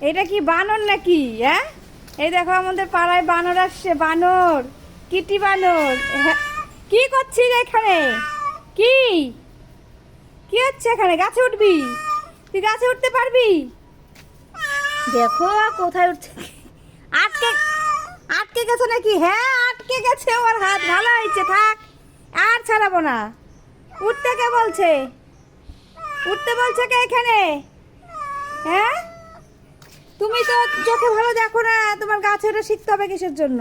এটা কি বানর নাকি হ্যাঁ? এই দেখো আমাদের পাড়ায় বানর আসছে বানর কিটি বানর হ্যাঁ, কি করছিস এখানে? কি? কি হচ্ছে এখানে? গাছে উঠবি? তুই গাছে উঠতে পারবি? দেখো কোথায় উঠছে। আটকে আটকে গেছে নাকি? হ্যাঁ আটকে গেছে ওর হাত। ভালো হয়েছে থাক আর ছাড়াবো না। উঠতে কে বলছে? উঠতে বলছে কে এখানে? হ্যাঁ? তুমি তো চোখে ভালো দেখো না, তোমার গাছে ওটা শিখতে হবে কিসের জন্য?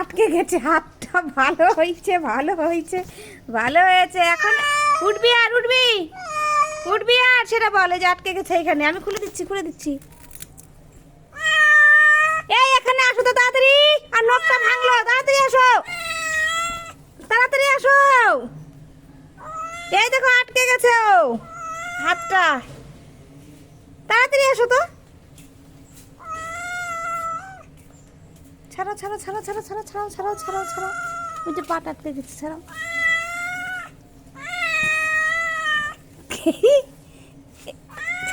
আটকে গেছে, হাতটা ভালো হয়েছে ভালো হয়েছে ভালো হয়েছে। এখন উঠবি আর, উঠবি। উঠবি আর, সেটা বলে যে আটকে গেছে এখানে। আমি খুলে দিচ্ছি খুলে দিচ্ছি। এই, এখানে আসো তো তাড়াতাড়ি। আর নখটা ভাঙলো, তাড়াতাড়ি আসো। তাড়াতাড়ি আসো। এই দেখো, আটকে গেছে ও। হাতটা। তাড়াতাড়ি আসো তো। ছাড়া ছাড়া ছাড়া ছাড়া ছাড়া ছাড়াও ছাড়াও ছাড়াও ছাড়াও। ওই যে পাট আটকে গেছে, ছাড়াও।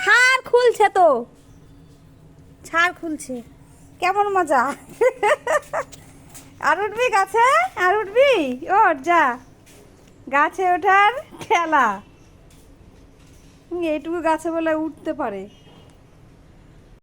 ছাড় খুলছে তো। ছাড় খুলছে। কেমন মজা। আর উঠবি গাছে? আর উঠবি? ওঠ, যা। গাছে ওঠার খেলা। এইটুকু গাছে বলে উঠতে পারে।